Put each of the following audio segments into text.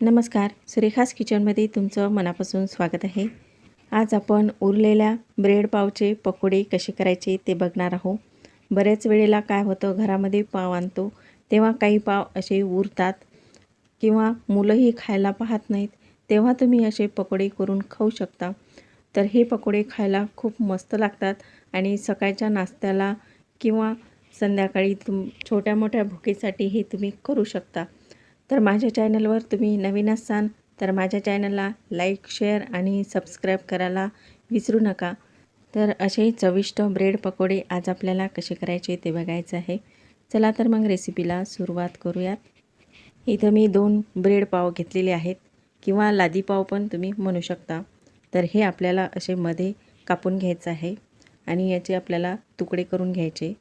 नमस्कार. सुरेखास किचनमध्ये तुमचं मनापासून स्वागत आहे. आज आपण उरलेल्या ब्रेड पावचे पकोडे कसे करायचे ते बघणार आहोत. बऱ्याच वेळेला काय होतं घरामध्ये पाव आणतो तेव्हा काही पाव असे उरतात किंवा मुलंही खायला पाहत नाहीत तेव्हा तुम्ही असे पकोडे करून खाऊ शकता. तर हे पकोडे खायला खूप मस्त लागतात आणि सकाळच्या नाश्त्याला किंवा संध्याकाळी तुम छोट्या मोठ्या भुकेसाठी हे तुम्ही करू शकता. तर माझ्या चॅनलवर तुम्ही नवीन असाल तर माझ्या चॅनलला लाईक शेअर आणि सबस्क्राईब करायला विसरू नका. तर असे चविष्ट ब्रेड पकोडे आज आपल्याला कसे करायचे ते बघायचं आहे. चला तर मग रेसिपीला सुरुवात करूयात. इथं मी दोन ब्रेड पाव घेतलेले आहेत किंवा लादी पाव पण तुम्ही म्हणू शकता. तर हे आपल्याला असे मध्ये कापून घ्यायचं आहे आणि याचे आपल्याला तुकडे करून घ्यायचे.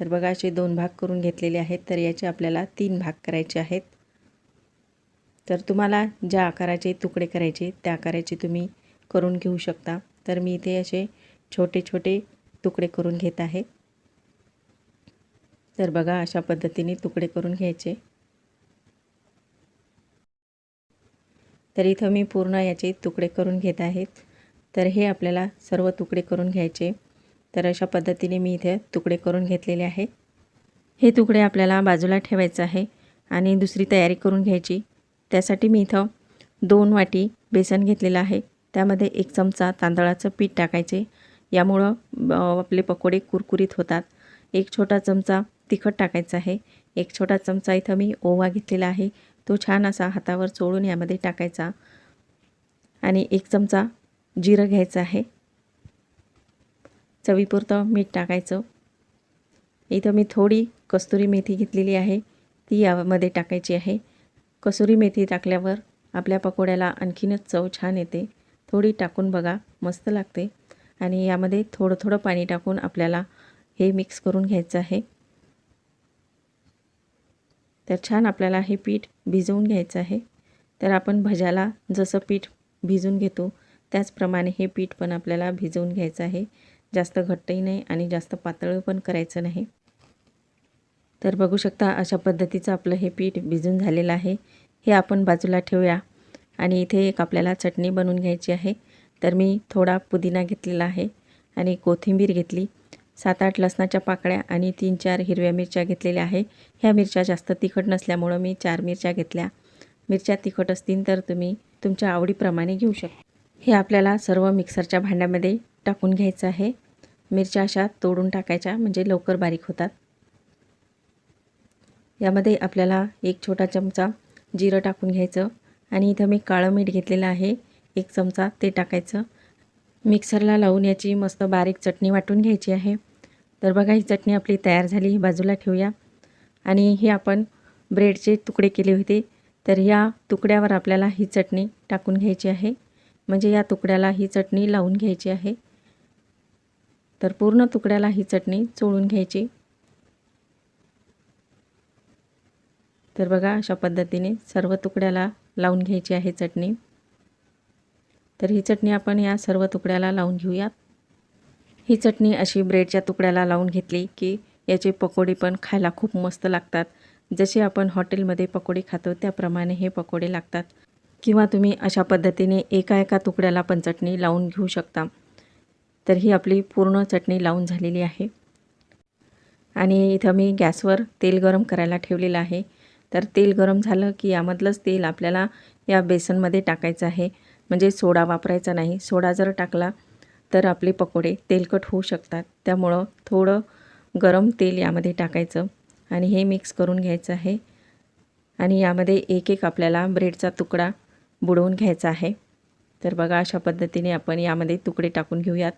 तर बघा असे दोन भाग करून घेतलेले आहेत. तर याचे आपल्याला तीन भाग करायचे आहेत. तर तुम्हाला ज्या आकाराचे तुकडे करायचे त्या आकाराचे तुम्ही करून घेऊ शकता. तर मी इथे असे छोटे छोटे तुकडे करून घेत आहे. तर बघा अशा पद्धतीने तुकडे करून घ्यायचे. तर इथं मी पूर्ण याचे तुकडे करून घेत आहेत तर हे आपल्याला सर्व तुकडे करून घ्यायचे. तर अशा पद्धतीने मी इथे तुकडे करून घेतलेले आहे. हे तुकडे आपल्याला बाजूला ठेवायचं आहे आणि दुसरी तयारी करून घ्यायची. त्यासाठी मी इथं दोन वाटी बेसन घेतलेलं आहे. त्यामध्ये एक चमचा तांदळाचं पीठ टाकायचे. यामुळं आपले पकोडे कुरकुरीत होतात. एक छोटा चमचा तिखट टाकायचं आहे. एक छोटा चमचा इथं मी ओवा घेतलेला आहे. तो छान असा हातावर चोळून यामध्ये टाकायचा. आणि एक चमचा जिरं घ्यायचं आहे. चवीपुरतं मीठ टाकायचं. इथं मी थोडी कस्तुरी मेथी घेतलेली आहे. ती यामध्ये टाकायची आहे. कसुरी मेथी टाकल्यावर आपल्या पकोड्याला आणखीनच चव छान येते. थोडी टाकून बघा मस्त लागते. आणि यामध्ये थोडं थोडं पाणी टाकून आपल्याला हे मिक्स करून घ्यायचं आहे. तर छान आपल्याला हे पीठ भिजवून घ्यायचं आहे. तर आपण भज्याला जसं पीठ भिजून घेतो त्याचप्रमाणे हे पीठ पण आपल्याला भिजवून घ्यायचं आहे. जास्त घट्टही नाही आणि जास्त पातळ पण करायचं नाही. तर बघू शकता अशा पद्धतीचं आपलं हे पीठ भिजून झालेलं आहे. हे आपण बाजूला ठेवूया. आणि इथे एक आपल्याला चटणी बनवून घ्यायची आहे. तर मी थोडा पुदिना घेतलेला आहे आणि कोथिंबीर घेतली. सात आठ लसणाच्या पाकळ्या आणि तीन चार हिरव्या मिरच्या घेतलेल्या आहे. ह्या मिरच्या जास्त तिखट नसल्यामुळं मी चार मिरच्या घेतल्या. मिरच्या तिखट असतील तर तुम्ही तुमच्या आवडीप्रमाणे घेऊ शकता. हे आपल्याला सर्व मिक्सरच्या भांड्यामध्ये टाकून घ्यायचं आहे. मिरच्या अशा तोडून टाकायच्या म्हणजे लवकर बारीक होतात. यामध्ये आपल्याला एक छोटा चमचा जिरं टाकून घ्यायचं आणि इथं मी काळं मीठ घेतलेलं आहे. एक चमचा ते टाकायचं. मिक्सरला लावून याची मस्त बारीक चटणी वाटून घ्यायची आहे. तर बघा ही चटणी आपली तयार झाली ही बाजूला ठेवूया. आणि हे आपण ब्रेडचे तुकडे केले होते. तर या तुकड्यावर आपल्याला ही चटणी टाकून घ्यायची आहे. म्हणजे या तुकड्याला ही चटणी लावून घ्यायची आहे. तर पूर्ण तुकड्याला ही चटणी चोळून घ्यायची. तर बघा अशा पद्धतीने सर्व तुकड्याला लावून घ्यायची आहे चटणी. तर ही चटणी आपण या सर्व तुकड्याला लावून घेऊयात. ही चटणी अशी ब्रेडच्या तुकड्याला लावून घेतली की याचे पकोडे पण खायला खूप मस्त लागतात. जसे आपण हॉटेलमध्ये पकोडे खातो त्याप्रमाणे हे पकोडे लागतात. किंवा तुम्ही अशा पद्धतीने एका एका तुकड्याला पण चटणी लावून घेऊ शकता. तर ही आपली पूर्ण चटणी लावून झालेली आहे. आणि इथं मी गॅसवर तेल गरम करायला ठेवलेलं आहे. तर तेल गरम झालं की यामधलंच तेल आपल्याला या बेसनमध्ये टाकायचं आहे. म्हणजे सोडा वापरायचा नाही. सोडा जर टाकला तर आपले पकोडे तेलकट होऊ शकतात. त्यामुळं थोडं गरम तेल यामध्ये टाकायचं आणि हे मिक्स करून घ्यायचं आहे. आणि यामध्ये एक एक आपल्याला ब्रेडचा तुकडा बुडवून घ्यायचा आहे. तर बघा अशा पद्धतीने आपण यामध्ये तुकडे टाकून घेऊयात.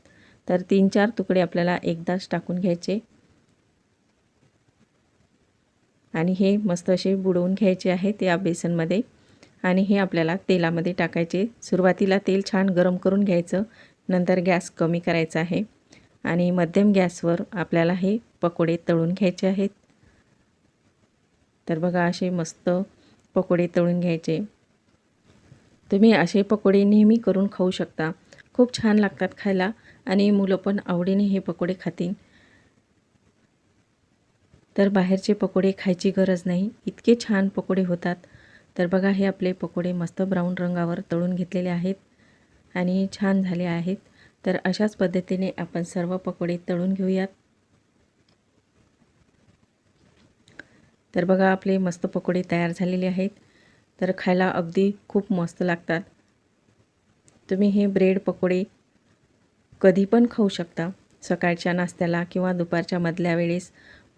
तर तीन चार तुकडे आपल्याला एकदाच टाकून घ्यायचे. आणि हे मस्त असे बुडवून घ्यायचे आहेत या बेसनमध्ये. आणि हे आपल्याला तेलामध्ये टाकायचे. सुरुवातीला तेल छान गरम करून घ्यायचं. नंतर गॅस कमी करायचा आहे. आणि मध्यम गॅसवर आपल्याला हे पकोडे तळून घ्यायचे आहेत. तर बघा असे मस्त पकोडे तळून घ्यायचे. तुम्ही असे पकोडे नेहमी करून खाऊ शकता. खूप छान लागतात खायला आणि मुलं पण आवडीने हे पकोडे खातील. तर बाहेरचे पकोडे खायची गरज नाही. इतके छान पकोडे होतात. तर बघा हे आपले पकोडे मस्त ब्राऊन रंगावर तळून घेतलेले आहेत आणि छान झाले आहेत. तर अशाच पद्धतीने आपण सर्व पकोडे तळून घेऊयात. तर बघा आपले मस्त पकोडे तयार झालेले आहेत. तर खायला अगदी खूप मस्त लागतात. तुम्ही हे ब्रेड पकोडे कधी पण खाऊ शकता. सकाळच्या नाश्त्याला किंवा दुपारच्या मधल्या वेळेस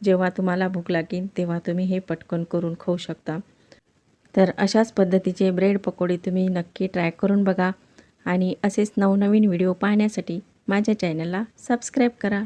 जेव्हा तुम्हाला भूक लागेल तेव्हा तुम्ही हे पटकन करून खाऊ शकता. तर अशाच पद्धतीचे ब्रेड पकोडे तुम्ही नक्की ट्राय करून बघा आणि असेच नवनवीन व्हिडिओ पाहण्यासाठी माझ्या चॅनलला सबस्क्राईब करा.